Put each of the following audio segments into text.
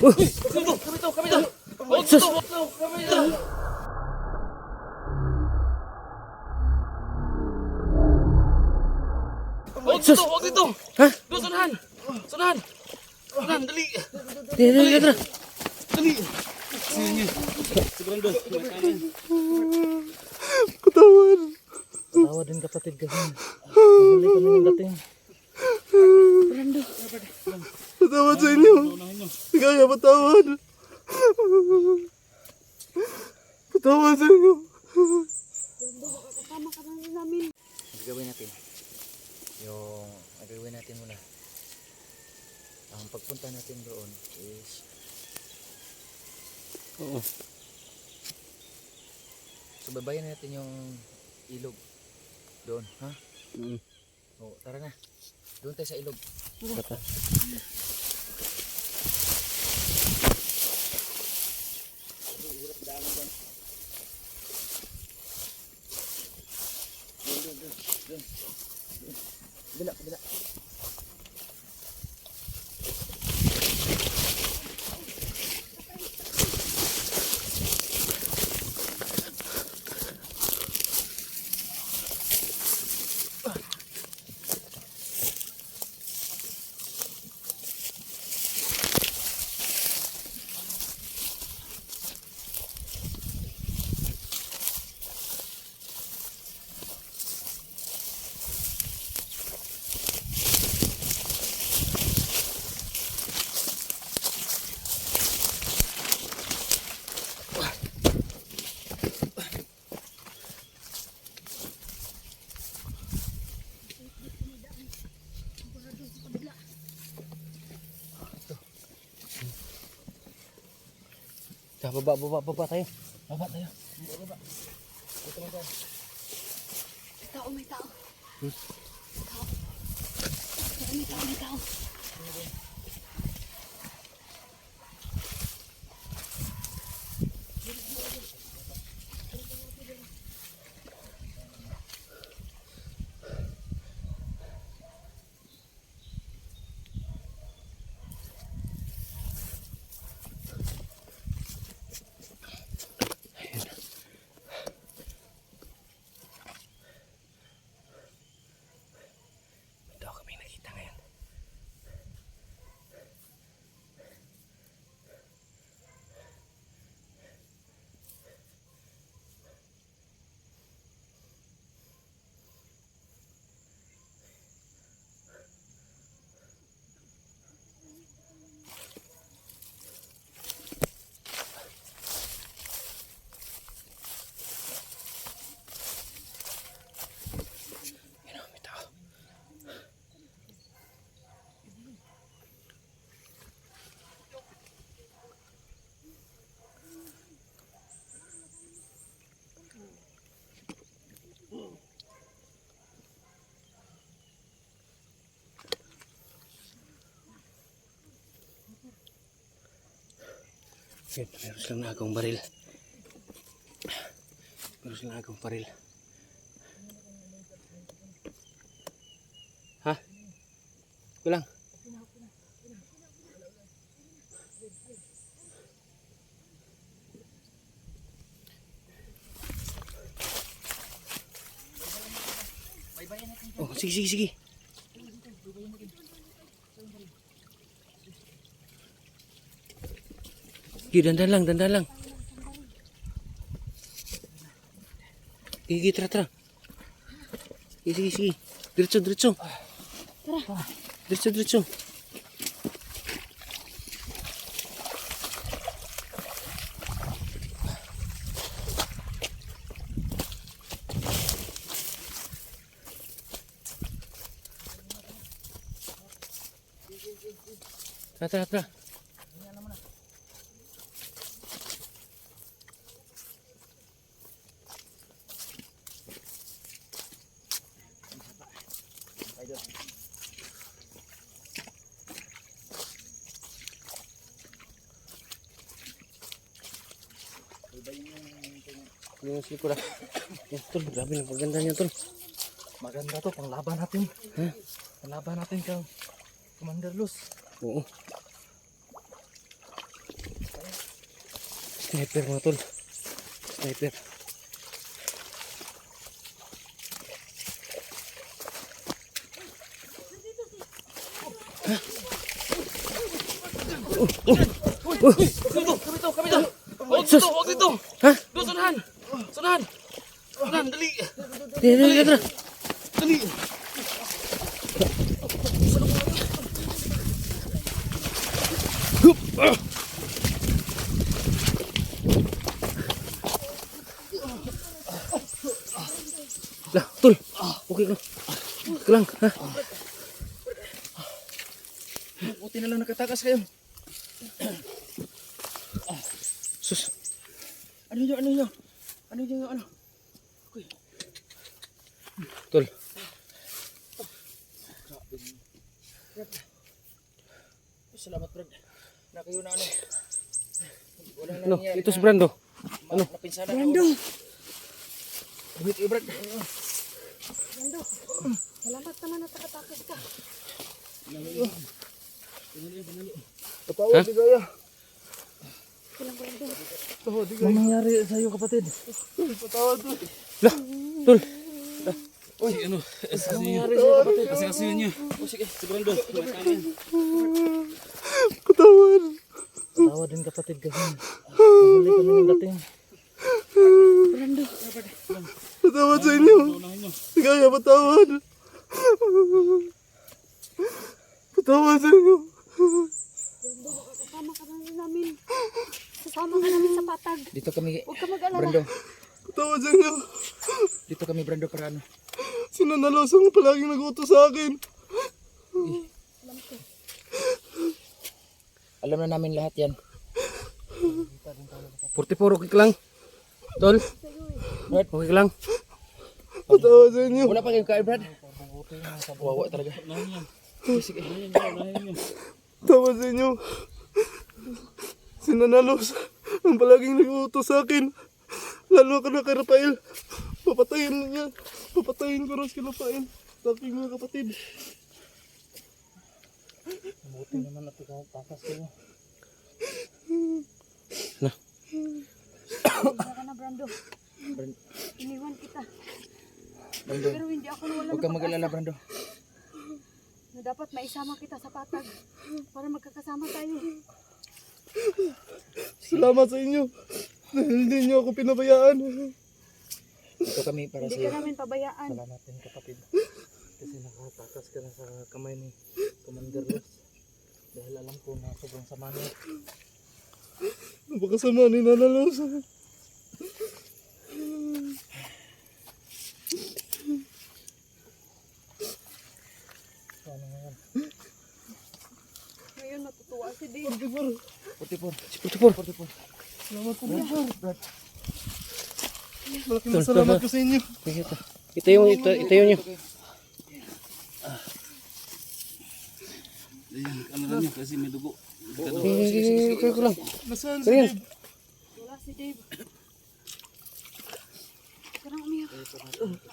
Uh, Kami to, kami to, kami to. Huwag to, huwag to, kami to. Huwag dito, dito. ha? Doon, sunahan. Sunahan. Sunahan, dali. Di, di, di, di. Dali. Katawan. Tawa din kapatid kasi. Huli kami ng dating. Patawad sa inyo. Kaya patawad. Patawad sa inyo. Ang gagawin natin, yung gagawin natin muna, ang pagpunta natin doon is, Oo. subaybayan natin yung ilog doon, ha? Mm. O, tara na. Doon tayo sa ilog. Bata. Tara, baba, baba, baba tayo. Baba tayo. Tao, may tao. Tao. May tao, may tao. Yun, meron silang nagawang baril. Meron silang nagawang baril. Ha? Kulang. Oh, sige, sige, sige. Sige, dandan lang, dandan lang. Sige, sige, tara, tara. Sige, sige, sige. Diretso, diretso. Diretso, diretso. Tara, tara, tara. Yung sikura. Yan, tol. Grabe na paganda niya, tol. Maganda to, panglaban natin. Ha? Panglaban natin kang Commander Luz. Oo. Sniper mga tol. Sniper. Huwag dito, huwag dito. Ha? Doon, sunahan. Sunahan. Sunahan, dali. Dali, dali, dali. Dali. Lah, tol. Okay ka. Okay lang, ha? Buti na lang nakatakas kayo. Sus. Ano nyo, ano nyo? Ano nyo, ano? Tol. Salamat, Brad. Na kayo na ano. Wala na Ano? nangyari Ito si Brando. Ano? Napinsala Brando. Wait, eh, Brad. Brando. Salamat naman at nakatakas ka. Ha? Kailang Brando. Ano nangyari sa iyo, kapatid? Lah, tol. Uy, ano? Kasi kasi yun. Yun. O sige, yan. Katawan. Tawa din kapatid kasi. Nahuli kami ng dating. Brando. Patawad sa inyo. Patawad. Patawad sa inyo. Brando, kasama ka na namin. Kasama ka namin sa patag. Dito kami, Huwag ka mag-alala. Brando. Patawad sa inyo. Dito kami, Brando, para ano. Sinanalosang palaging nag-utos sa akin. Alam na namin lahat yan. 44, okay ka lang. Tol, Brad, okay ka lang. Patawad sa inyo. wala pa kayong kain, Brad? Wawa talaga. Sige. Patawad sa inyo. Sinanalos ang palaging nag-utos sa akin. Lalo ka na kay Rafael. Papatayin niya. Papatayin ko rin si Rafael. Sa aking mga kapatid. Buti naman at ikaw takas kayo. Huwag ka na, Brando. Brand, Iniwan kita. Brando, Pero hindi ako nawala huwag ng kang mag-alala, Brando. na dapat maisama kita sa patag para magkakasama tayo. Salamat sa inyo. Dahil hindi niyo ako pinabayaan. Dito kami para Hindi sa iyo. ka namin pabayaan. Salamat din, kapatid. Kasi nakatakas ka na sa kamay ni Commander Ross. Dahil alam ko na sobrang sama niya. Napakasama ni Nanalos. Ano ngayon? Ngayon natutuwa si Dave. 44. 44. 44. Salamat po. Brad, Malaking salamat ko sa inyo. ito. Ito yung, ito, ito yung nyo. Ayan, ano lang niya kasi may dugo. Okay ko lang. Nasaan si. Dave? Wala si Dave. Parang umiyak.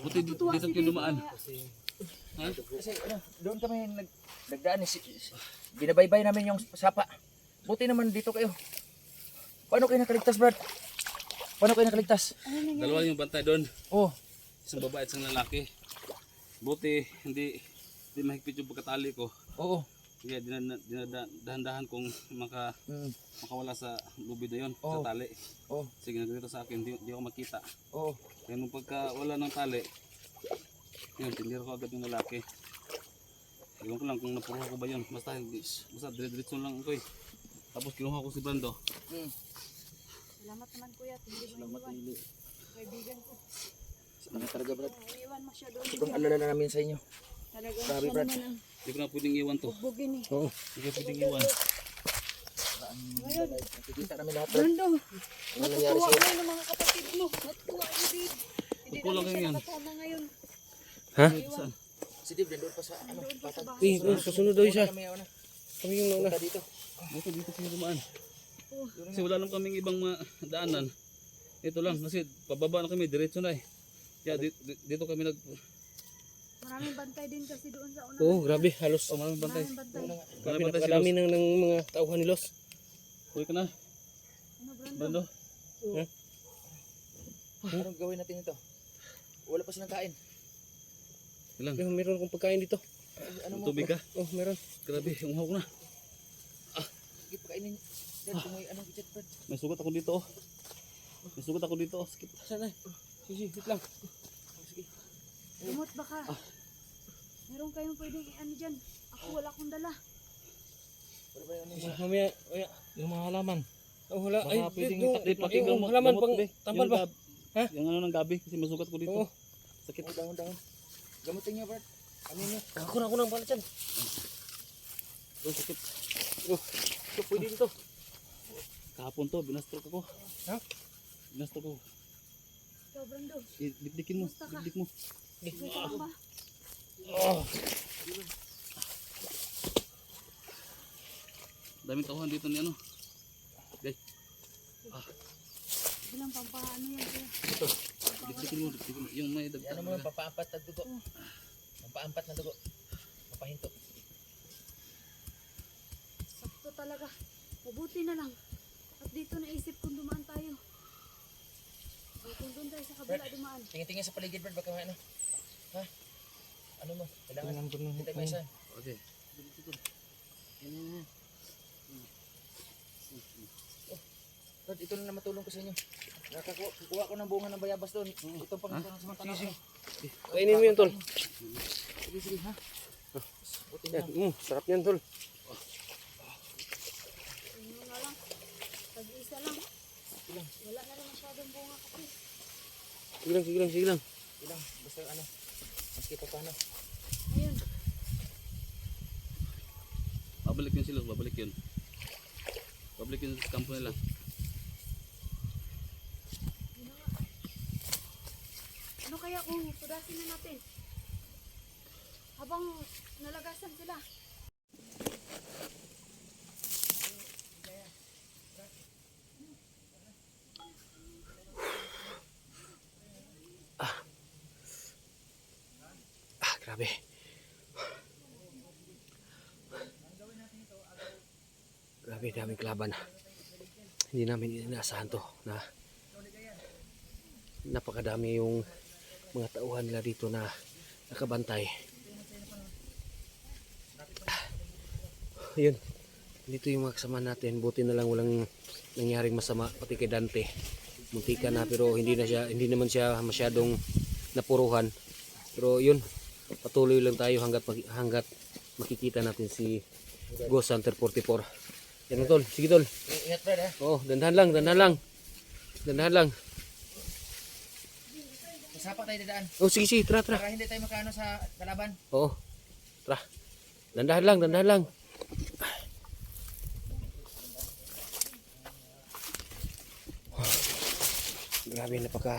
Buti dito, kayo dumaan. Ha? Kasi ano, doon kami nag, nagdaan. eh, Si, si- binabaybay namin yung sapa. Buti naman dito kayo. Paano kayo nakaligtas, Brad? Paano kayo nakaligtas? Dalawa yung bantay doon. Oh, Isang babae at isang lalaki. Buti, hindi, hindi mahigpit yung pagkatali ko. oo. Kaya dinada- dinada- kong maka, Mm, makawala sa lubid na yun, Oo. sa tali. oh, Sige, nagdito sa akin, di, di ako makita. oh. Kaya nung pagka wala ng tali, yun, tinira ko agad yung lalaki. Ewan ko lang kung napuruha ko ba yun. Basta, hindi, basta dire-diretso lang ako eh. Tapos kinuha ko si Brando. Mm. Salamat naman kuya. at Hindi mo iniwan. Kaibigan ko. Ano talaga, Brad? Iniwan mo siya doon. Sobrang alala na namin sa inyo. Talaga Grabe, siya Brad. naman ang Hindi ko na pwedeng iwan to. bugbugin eh. Oo. Hindi ko pwedeng iwan. Ngayon, Nakikita namin lahat, Brad. Brando, Ano nangyari natutuwa sa'yo? ngayon ng mga kapatid mo. Natutuwa si Dave. Hindi namin siya yan. nakasama ngayon. Ha? Saan? Si Dave, nandun pa sa ano, sa patag. Eh, eh, susunod daw siya. Kami, ano, yung nauna. punta dito. Buti dito sila dumaan. Kasi wala naman kaming ibang daanan. Ito lang, kasi pababa na kami, diretso na eh. Kaya di- di- dito kami nag... Maraming bantay din kasi doon sa una. Oo, grabe. Halos. Oh, maraming bantay. Maraming bantay. Maraming bantay si napakadami Los. ng, ng mga tauhan ni Los. Uwi ka na. Ano, Brando? Brando? Anong gawin natin ito? Wala pa silang kain. Ilang? Yung meron akong pagkain dito. Ano mo? Tubig ka? Oh, meron. Grabe, umuhaw ko na. Sige, pakainin. Brad, kung may anong ikat, Brad. May sugat ako dito oh. May sugat ako dito oh. Sakit. Saan ay? Sige, wait lang. Oh, sige. Gamot baka. Meron kayong pwedeng ano dyan. Ako wala akong dala. Wala ba yung ano? Mamaya, mamaya. Yung mga halaman. Oh, wala. Baka Ay, pwedeng yung, taklit pati yung gamot. halaman pang tambal Yung ba? Ha? Yung ano ng gabi kasi masugat ko dito. Oo. Sakit. Oh, dahon, dahon. Gamutin niyo, Brad. Ano niyo? Ako na ako ng balat dyan. Oh, sakit. Ito, pwede dito. Kahapon to, binastroke ako. Ha? Binastroke ako. Brando. Eh, Dikdikin mo. Dikdik mo. Lang ba? Oh. Daming tauhan dito ni ano. Bilang pampaano yan. kuya. Dikdikin mo, dikdikin mo. Yung may dagdag. Ano mo, papaampat na dugo. Papaampat na dugo. Papahinto. Sakto talaga. Mabuti na lang. At dito naisip kong dumaan tayo. O, kung doon tayo sa kabila dumaan. Tingin-tingin sa paligid, Brad. Baka may ano. Ha? Ano mo? Kailangan. Tingnan ko na. Tayo may isa. Okay. Yan, yan, yan. Brad, ito na naman tulong ko sa inyo. Nakakuha kuha ko ng bunga ng bayabas doon. Ito pang ito ng samantala. Sige, Kainin mo yun, tol. sige, sige, ha? Buti na mm, sarap yan, tol. Ano nga lang. Pag-isa lang. Masyadong bunga kasi. Sige lang, sige lang, sige lang. Ilang, basta ano. Maski pa paano. Ayun. Babalik yun sila, babalik yun. Babalik yun sa kampo nila. Ano kaya kung tudasin na natin? Habang nalagasan sila. Grabe. Grabe, daming kalaban. Hindi namin inaasahan to na napakadami yung mga tauhan nila dito na nakabantay. Ah, Yun. Dito yung mga kasama natin. Buti na lang walang nangyaring masama pati kay Dante. Muntika na pero hindi na siya hindi naman siya masyadong napuruhan. Pero yun, patuloy lang tayo hanggat hanggat makikita natin si Ghost Hunter 44. Yan tol, sige tol. Ingat, Brad, ha? Oh, dandahan lang, dandahan lang. Dandahan lang. Masapa tayo dadaan. Oh, sige, sige, tara, tara. Para hindi tayo makaano sa kalaban. Oo. Tara. Dandahan lang, dandahan lang. Grabe, napaka...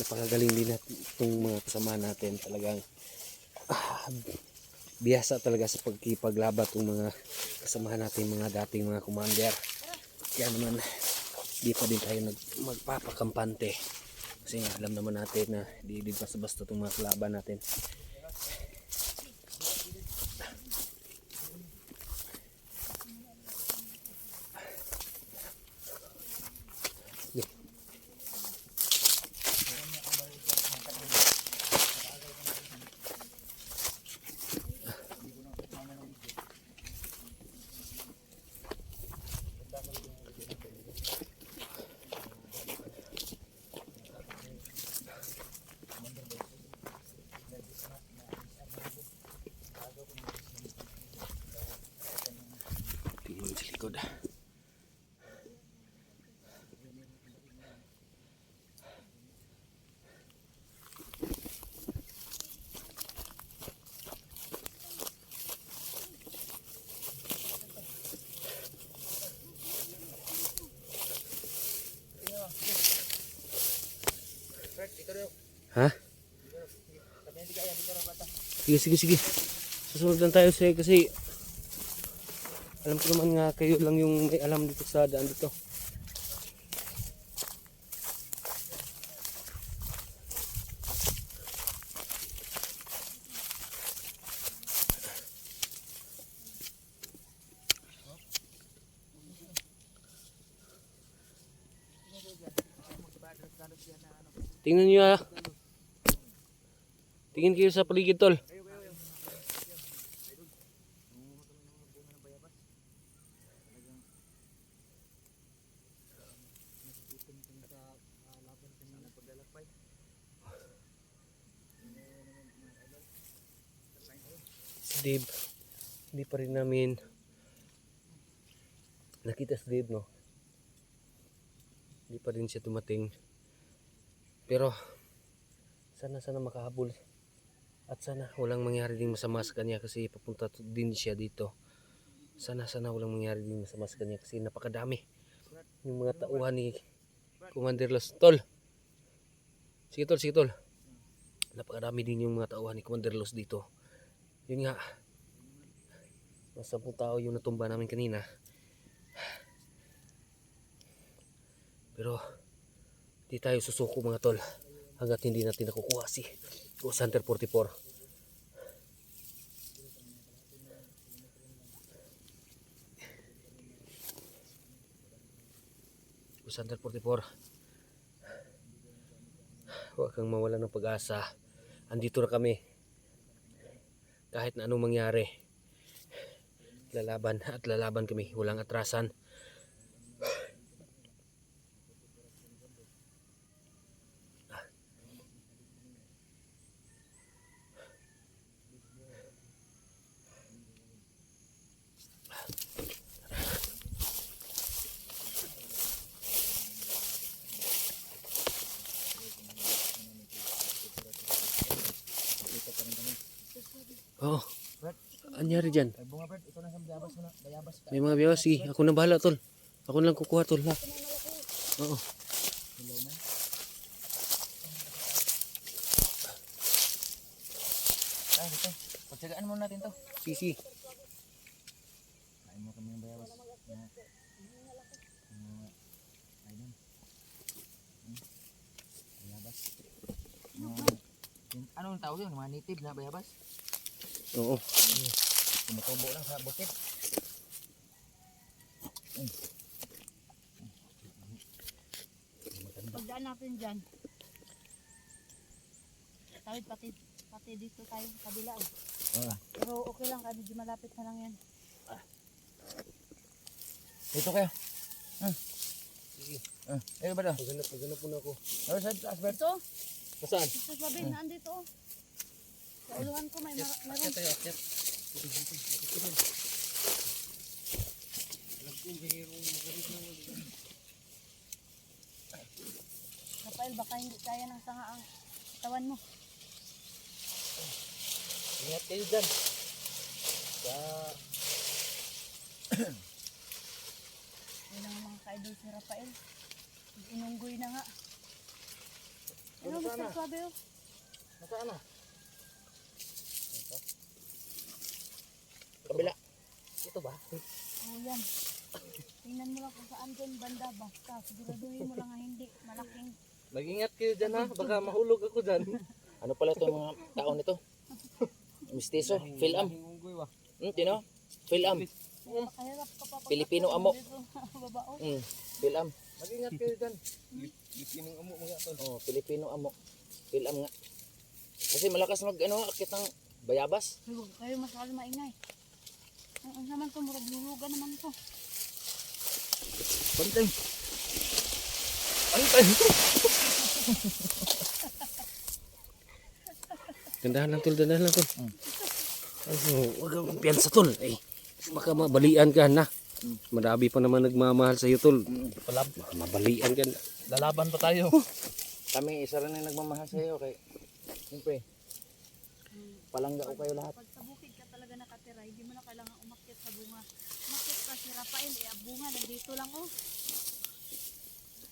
Napakagaling din natin itong mga kasama natin. Talagang ah, biyasa talaga sa pagkipaglabat ng mga kasama natin, mga dating mga commander. Kaya naman, di pa din tayo nag, magpapakampante. Kasi nga, alam naman natin na di din basta-basta itong mga kalaban natin. Sige, sige, sige. Susunod lang tayo sa'yo kasi alam ko naman nga kayo lang yung may alam dito sa daan dito. Tingnan nyo ah. Tingin kayo sa paligid tol. No? Hindi pa rin siya dumating. Pero, sana sana makahabol. At sana walang mangyari din masama sa kanya kasi papunta din siya dito. Sana sana walang mangyari din masama sa kanya kasi napakadami. Yung mga tauhan ni Commander Los. Tol! Sige tol, sige tol. Napakadami din yung mga tauhan ni Commander Los dito. Yun nga. Mas 10 tao yung natumba namin kanina. Pero di tayo susuko mga tol hanggat hindi natin nakukuha si Ghost Hunter 44. Ghost Hunter 44. Huwag kang mawala ng pag-asa. Andito na kami. Kahit na anong mangyari. Lalaban at lalaban kami. Walang atrasan. Oh. Anyari dyan? Ay, bunga Brad, na sa bayabas mo na. Bayabas ka. May mga biyawas. Sige, ako na bahala tol. Ako na lang kukuha tol ha. Oo. Hello man. Ay, dito. Pagsagaan muna natin to. Sige, sige. Kain mo kami ng bayabas. Bayabas. Yung- ano ang tawag yun? Mga native na bayabas? Oo. Tumutubo lang sa bukid. Pagdaan natin dyan. Tawid pati, pati dito tayo sa kabila eh. Wala. Pero okay lang, kahit medyo malapit na lang yan. Dito kayo. Hmm. Sige. Ah, ayun ba daw? Maghanap, maghanap muna ako. Ano sa taas ba? Ito, Nasaan? ito sabi na andito oh. Sa uluhan ko may mar- meron. tayo, akyat. Rafael, baka hindi kaya ng sanga ang tawan mo. Ingat kayo dyan. Sa... Yun ang mga ka-idol si Rafael. Inunggoy na nga. Ano, Mr. Suabe oh. Nasaan na? Kabila. Ito ba? Oh, yan. Tingnan mo lang kung saan dyan banda basta. Siguraduhin mo lang nga hindi. Malaking Mag-ingat kayo dyan ha. Baka mahulog ako dyan. Ano pala itong mga tao nito? Mistiso, Philam. Hmm, tino? Philam. Filipino amo. Babao. Hmm, Philam. Mag-ingat kayo dyan. Pilipinong amo mga tol. Oh, Filipino amo. Philam nga. Kasi malakas mag ano, akit ng bayabas. Kayo, kayo masyado maingay. Ang ang naman to, murag lulugan naman to. Pantay. Pantay. Dandahan lang tol, dandahan lang tol. Mm. Ay, huwag kang kumpiyansa tol. Ay, baka mabalian ka na. Marami pa naman nagmamahal sa iyo tol. Palab. Baka mabalian ka na. Lalaban pa tayo. Kami isa rin ang nagmamahal sa iyo kay Siyempre. Palangga ko kayo lahat. Pag sa bukid ka talaga nakatira, hindi mo na kailangan umakyat sa bunga. Umakyat ka si Rafael, eh, bunga nandito lang oh.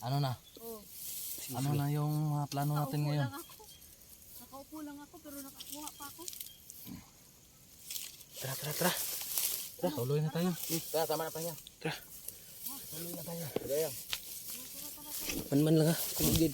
Ano na? Oh, Ano na yung mga plano natin nakaupo ngayon? lang ako. Nakaupo lang ako, pero nakakuha pa ako. Tara, tara, tara. Tara, tuloy na tayo. Tara, tama na pa niya. Tara. Tuloy na tayo. Gaya. Man-man lang ha. Kumigid.